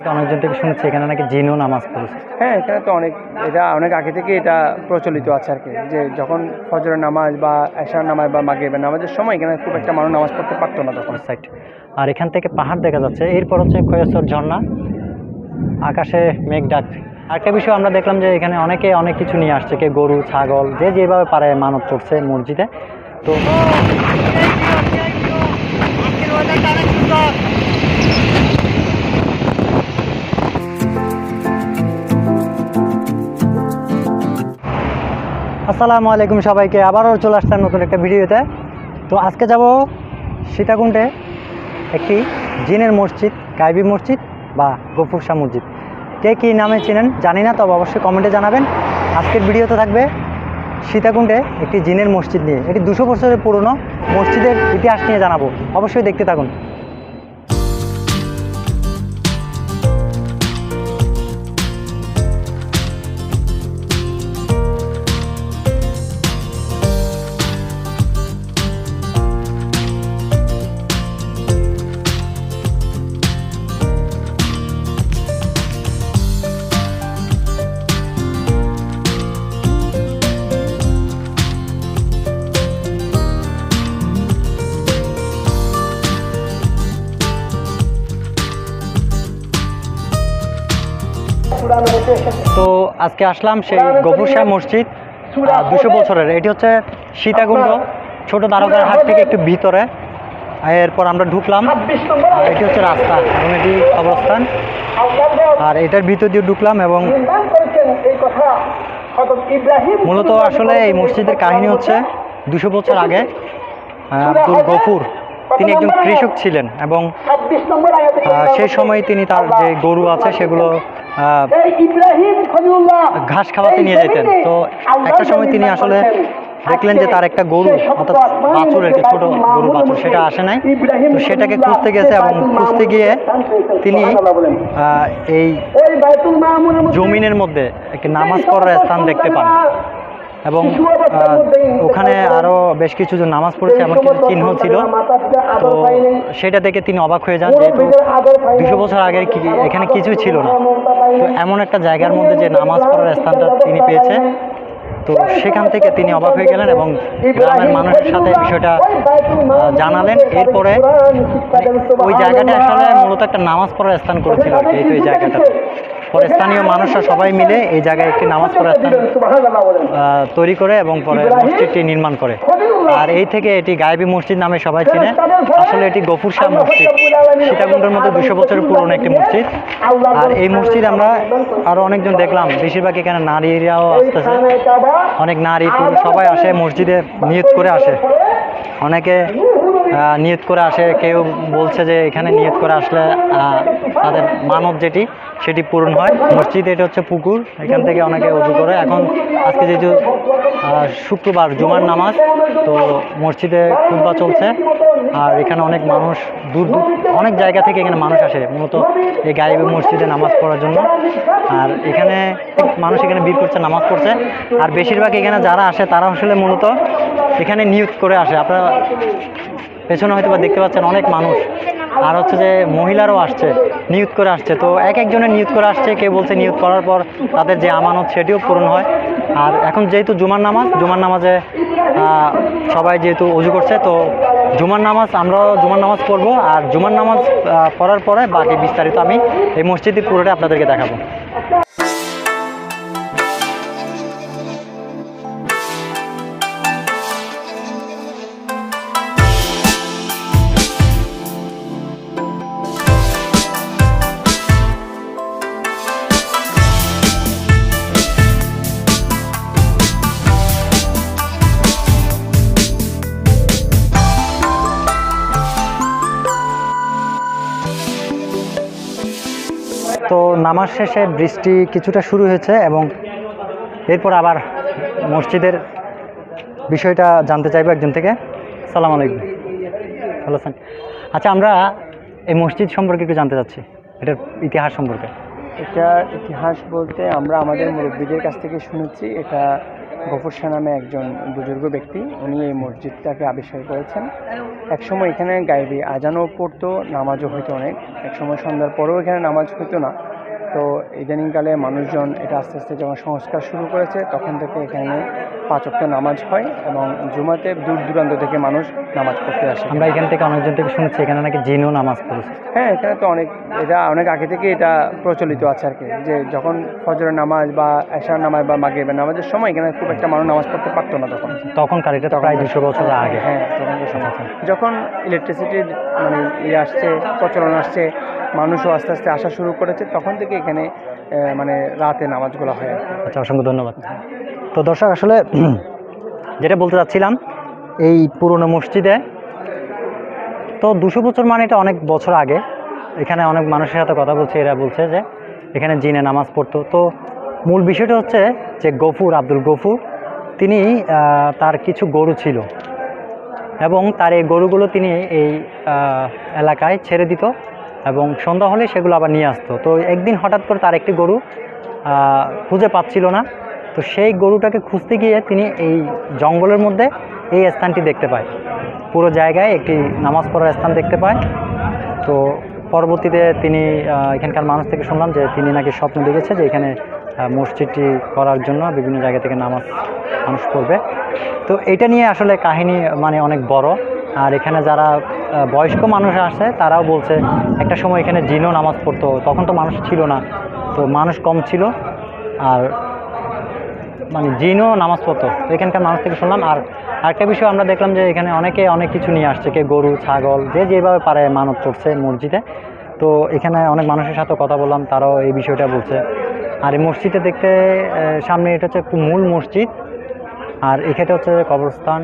অনেকজন থেকে শুনেছি এখানে নাকি জিনও নামাজ পড়েছে। হ্যাঁ এখানে তো অনেক এটা অনেক আগে থেকে এটা প্রচলিত আছে আর কি। যে যখন ফজরের নামাজ বা এশার নামাজ বা মাগরিবের নামাজের সময় এখানে খুব একটা মানুষ নামাজ পড়তে পারতো না তখন। সাইড আর এখান থেকে পাহাড় দেখা যাচ্ছে এরপর হচ্ছে কৈয়াসর ঝর্ণা আকাশে মেঘ ডাক। আরেকটা বিষয় আমরা দেখলাম যে এখানে অনেকে অনেক কিছু নিয়ে আসছে কে গরু ছাগল যে যেভাবে পারে মানত করছে মসজিদে। তো আসসালামু আলাইকুম সবাইকে। আবারও চলে আসলাম নতুন একটা ভিডিওতে। তো আজকে যাব সীতাকুণ্ডে একটি জিনের মসজিদ, গাইবি মসজিদ বা গফুর মসজিদ। কে কী নামে চিনেন জানি না, তবে অবশ্যই কমেন্টে জানাবেন। আজকের ভিডিওতে থাকবে সীতাকুণ্ডে একটি জিনের মসজিদ নিয়ে। এটি দুশো বছরের পুরনো মসজিদের ইতিহাস নিয়ে জানাব। অবশ্যই দেখতে থাকুন। আজকে আসলাম সেই গফুর শাহ মসজিদ দুশো বছরের। এটি হচ্ছে সীতাকুণ্ড ছোট দ্বারকার হাট থেকে একটু ভিতরে। এরপর আমরা ঢুকলাম। এটি হচ্ছে রাস্তা এবং এটি অবস্থান আর এটার ভিতর দিয়ে ঢুকলাম এবং মূলত আসলে এই মসজিদের কাহিনী হচ্ছে দুশো বছর আগে আব্দুল গফুর তিনি একজন কৃষক ছিলেন এবং সেই সময় তিনি তার যে গরু আছে সেগুলো ঘাস খাওয়াতে নিয়ে যেতেন। তো একটা সময় তিনি আসলে দেখলেন যে তার একটা গরু অর্থাৎ বাছুর একটা ছোট গরু বাছুর সেটা আসে নাই। তো সেটাকে খুঁজতে গেছে এবং খুঁজতে গিয়ে তিনি এই জমিনের মধ্যে একটি নামাজ পড়ার স্থান দেখতে পান। এবং ওখানে আরও বেশ কিছু জন নামাজ পড়েছে এমন কিছু চিহ্ন ছিল। তো সেটা দেখে তিনি অবাক হয়ে যান যেহেতু দুশো বছর আগে কি- এখানে কিছুই ছিল না। তো এমন একটা জায়গার মধ্যে যে নামাজ পড়ার স্থানটা তিনি পেয়েছে। তো সেখান থেকে তিনি অবাক হয়ে গেলেন এবং গ্রামের মানুষের সাথে বিষয়টা জানালেন। এরপরে ওই জায়গাটা আসলে মূলত একটা নামাজ পড়ার স্থান করেছিল আর কি এই তো এই জায়গাটা। পরে স্থানীয় মানুষরা সবাই মিলে এই জায়গায় একটি নামাজ পড়ার স্থান তৈরি করে এবং পরে মসজিদটি নির্মাণ করে। আর এই থেকে এটি গায়েবী মসজিদ নামে সবাই চিনে। আসলে এটি গফুর শাহ মসজিদ। সীতাকুণ্ডের মধ্যে দুশো বছরের পুরনো একটি মসজিদ। আর এই মসজিদ আমরা আরও অনেকজন দেখলাম। বেশিরভাগ এখানে নারীরাও আসতেছে। অনেক নারী, পুরুষ সবাই আসে, মসজিদে নিয়ত করে আসে। অনেকে নিয়ত করে আসে। কেউ বলছে যে এখানে নিয়ত করে আসলে তাদের মানব যেটি সেটি পূরণ হয়। মসজিদ, এটা হচ্ছে পুকুর। এখান থেকে অনেকে উজু করে। এখন আজকে যেহেতু শুক্রবার, জুমার নামাজ, তো মসজিদে খুতবা চলছে। আর এখানে অনেক মানুষ, দূর দূর, অনেক জায়গা থেকে এখানে মানুষ আসে, মূলত এই গাইবে মসজিদে নামাজ পড়ার জন্য। আর এখানে মানুষ এখানে ভিড় করছে, নামাজ পড়ছে। আর বেশিরভাগ এখানে যারা আসে, তারা আসলে মূলত এখানে নিয়োগ করে আসে। আপনারা পেছনে হয়তো বা দেখতে পাচ্ছেন অনেক মানুষ। আর হচ্ছে যে মহিলারাও আসছে নিয়োগ করে আসছে। তো এক একজনের নিয়োগ করে আসছে, কেউ বলছে নিয়োগ করার পর তাদের যে আমানত সেটিও পূরণ হয়। আর এখন যেহেতু জুমার নামাজ, জুমার নামাজে সবাই যেহেতু অজু করছে, তো জুমার নামাজ আমরাও জুমার নামাজ পড়ব। আর জুমার নামাজ পড়ার পরে বাকি বিস্তারিত আমি এই মসজিদের পুরোটা আপনাদেরকে দেখাবো। তো নামাজ শেষে বৃষ্টি কিছুটা শুরু হয়েছে এবং এরপর আবার মসজিদের বিষয়টা জানতে চাইব একজন থেকে। সালাম আলাইকুম। ভালো আছেন? আচ্ছা আমরা এই মসজিদ সম্পর্কে একটু জানতে চাচ্ছি। এটার ইতিহাস সম্পর্কে। এটা ইতিহাস বলতে আমরা আমাদের মুরব্বীদের কাছ থেকে শুনেছি। এটা গফর শাহ নামে একজন বুজুর্গ ব্যক্তি, উনি এই মসজিদটাকে আবিষ্কার করেছেন। একসময় এখানে গাইবি আজানও পড়তো, নামাজও হইতো অনেক। একসময় সন্ধ্যার পরেও এখানে নামাজ হইতো না। তো ইদানিংকালে মানুষজন এটা আস্তে আস্তে যখন সংস্কার শুরু করেছে তখন থেকে এখানে পাঁচ ওয়াক্ত নামাজ হয় এবং জুমাতে দূর দূরান্ত থেকে মানুষ নামাজ পড়তে আসে। আমরা এখান থেকে অনেকজন থেকে শুনেছি এখানে নাকি জিনও নামাজ পড়েছে। হ্যাঁ এখানে তো অনেক এটা অনেক আগে থেকে এটা প্রচলিত আছে আর কি। যে যখন ফজরের নামাজ বা এশার নামাজ বা মাগরিবের নামাজের সময় এখানে খুব একটা মানুষ নামাজ পড়তে পারতো না তখন। তখনকার এটা প্রায় দুশো বছর আগে। হ্যাঁ তখনকার সময়। যখন ইলেকট্রিসিটির মানে ইয়ে আসছে প্রচলন আসছে মানুষও আস্তে আস্তে আসা শুরু করেছে তখন থেকে এখানে মানে রাতে নামাজগুলো হয় আচ্ছা অসংখ্য ধন্যবাদ। তো দর্শক, আসলে যেটা বলতে চাচ্ছিলাম, এই পুরনো মসজিদে, তো দুশো বছর মানে এটা অনেক বছর আগে। এখানে অনেক মানুষের সাথে কথা বলছে, এরা বলছে যে এখানে জিনে নামাজ পড়তো। তো মূল বিষয়টা হচ্ছে যে গফুর, আব্দুল গফুর, তিনি তার কিছু গরু ছিল। এবং তার এই গরুগুলো তিনি এই এলাকায় ছেড়ে দিত। এবং সন্ধ্যা হলে সেগুলো আবার নিয়ে আসতো। তো একদিন হঠাৎ করে তার একটি গরু খুঁজে পাচ্ছিল না। তো সেই গরুটাকে খুঁজতে গিয়ে তিনি এই জঙ্গলের মধ্যে এই স্থানটি দেখতে পায়। পুরো জায়গায় একটি নামাজ পড়ার স্থান দেখতে পায়। তো পরবর্তীতে তিনি এখানকার মানুষ থেকে শুনলাম যে তিনি নাকি স্বপ্ন দেখেছে যে এখানে মসজিদটি করার জন্য বিভিন্ন জায়গা থেকে নামাজ, মানুষ পড়বে। তো এটা নিয়ে আসলে কাহিনী মানে অনেক বড়। আর এখানে যারা বয়স্ক মানুষ আসে, তারাও বলছে, একটা সময় এখানে জিনও নামাজ পড়তো। তখন তো মানুষ ছিল না। তো মানুষ কম ছিল, আর মানে জিনও নামাজ পড়তো। এখানকার মানুষ থেকে শুনলাম, আর আরেকটা বিষয় আমরা দেখলাম যে এখানে অনেকে অনেক কিছু নিয়ে আসছে কে গরু, ছাগল, যে যেভাবে পারে মানত করছে মসজিদে। তো এখানে অনেক মানুষের সাথে কথা বললাম, তারাও এই বিষয়টা বলছে। আর এই মসজিদে দেখতে সামনে এটা হচ্ছে মূল মসজিদ, আর এখানে হচ্ছে কবরস্থান।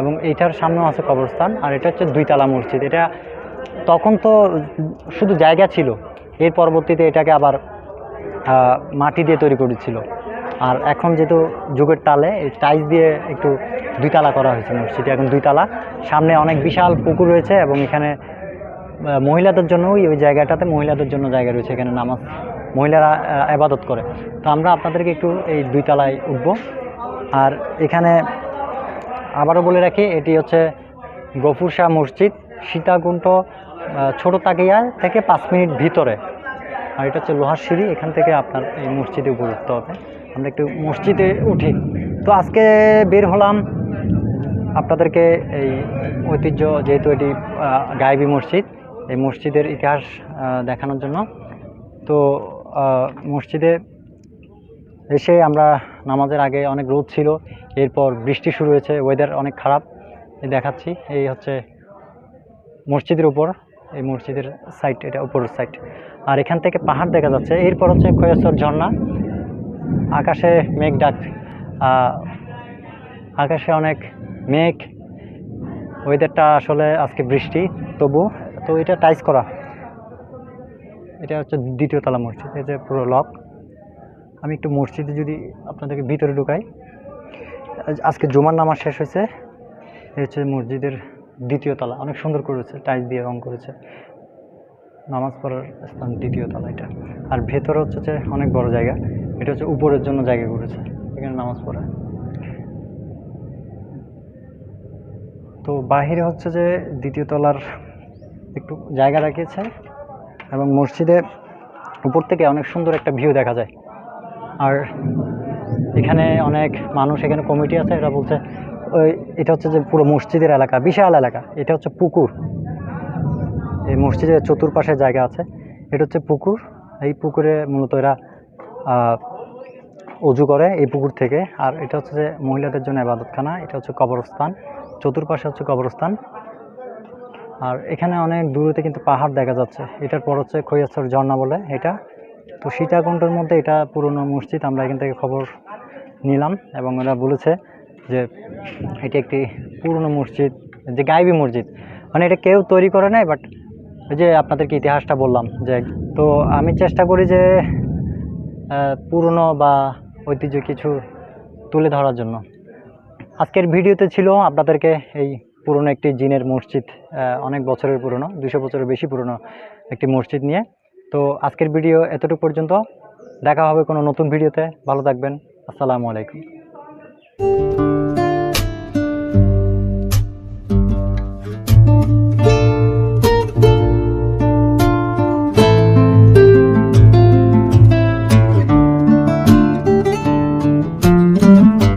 এবং এইটার সামনেও আছে কবরস্থান, আর এটা হচ্ছে দুইতলা মসজিদ। এটা তখন তো শুধু জায়গা ছিল, এর পরবর্তীতে এটাকে আবার মাটি দিয়ে তৈরি করেছিল। আর এখন যেহেতু যুগের তালে টাইলস দিয়ে একটু দুইতলা করা হয়েছে মসজিদে এখন দুইতলা। সামনে অনেক বিশাল পুকুর রয়েছে এবং এখানে মহিলাদের জন্য ওই জায়গাটাতে মহিলাদের জন্য জায়গা রয়েছে, এখানে নামাজ মহিলারা আবাদত করে। তো আমরা আপনাদেরকে একটু এই দুইতলায় উঠব। আর এখানে আবারও বলে রাখি এটি হচ্ছে গফুর শাহ মসজিদ সীতাকুণ্ড আহ, ছোট তাকিয়া থেকে পাঁচ মিনিট ভিতরে। আর এটা হচ্ছে লোহার সিঁড়ি এখান থেকে আপনার এই মসজিদে উপর উঠতে হবে। আমরা একটু মসজিদে উঠি। তো আজকে বের হলাম আপনাদেরকে এই ঐতিহ্য যেহেতু এটি গায়েবী মসজিদ এই মসজিদের ইতিহাস দেখানোর জন্য। তো মসজিদে এসে আমরা নামাজের আগে অনেক রোদ ছিল, এরপর বৃষ্টি শুরু হয়েছে ওয়েদার অনেক খারাপ দেখাচ্ছি, এই হচ্ছে মসজিদের উপর, এই মসজিদের সাইড এটা উপরের সাইড আর এখান থেকে পাহাড় দেখা যাচ্ছে, এরপর হচ্ছে কৈয়াসর ঝর্ণা, আকাশে মেঘ ডাক আকাশে অনেক মেঘ ওয়েদারটা আসলে আজকে বৃষ্টি, তবু, তো এটা টাইস করা। এটা হচ্ছে দ্বিতীয় তলা মসজিদ, এই যে পুরো লক আমি একটু মসজিদে যদি আপনাদেরকে ভিতরে ঢুকাই আজকে জুমার নামাজ শেষ হয়েছে হচ্ছে মসজিদের দ্বিতীয় তলা, অনেক সুন্দর করেছে, টাইলস দিয়ে রং করেছে। নামাজ পড়ার স্থান দ্বিতীয় তলা এটা। আর ভেতরে হচ্ছে যে অনেক বড় জায়গা, এটা হচ্ছে উপরের জন্য জায়গা করেছে, এখানে নামাজ পড়া। তো বাহিরে হচ্ছে যে দ্বিতীয় তলার একটু জায়গা রাখিয়েছে এবং মসজিদে উপর থেকে অনেক সুন্দর একটা ভিউ দেখা যায়। আর এখানে অনেক মানুষ, এখানে কমিটি আছে, এরা বলছে, ওই এটা হচ্ছে যে পুরো মসজিদের এলাকা, বিশাল এলাকা, এটা হচ্ছে পুকুর। এই মসজিদের চতুর্পাশে জায়গা আছে, এটা হচ্ছে পুকুর। এই পুকুরে মূলত এরা অজু করে এই পুকুর থেকে। আর এটা হচ্ছে যে মহিলাদের জন্য আবাদতখানা, এটা হচ্ছে কবরস্থান, চতুর্পাশে হচ্ছে কবরস্থান। আর এখানে অনেক দূরতে কিন্তু পাহাড় দেখা যাচ্ছে, এটার পর হচ্ছে খৈয়াসর ঝর্ণা বলে এটা। তো সীতাকুণ্ডের মধ্যে এটা পুরনো মসজিদ, আমরা এখান থেকে খবর নিলাম এবং ওরা বলেছে যে এটি একটি পুরনো মসজিদ, যে গাইবী মসজিদ। মানে এটা কেউ তৈরি করে নাই বাট ওই যে আপনাদেরকে ইতিহাসটা বললাম যে, তো আমি চেষ্টা করি যে পুরনো বা ঐতিহ্য কিছু তুলে ধরার জন্য। আজকের ভিডিওতে ছিল আপনাদেরকে এই পুরনো একটি জিনের মসজিদ অনেক বছরের পুরনো দুশো বছরের বেশি পুরনো একটি মসজিদ নিয়ে। তো আজকের ভিডিও এতটুকু পর্যন্ত। দেখা হবে কোনো নতুন ভিডিওতে। ভালো থাকবেন। আসসালামু আলাইকুম।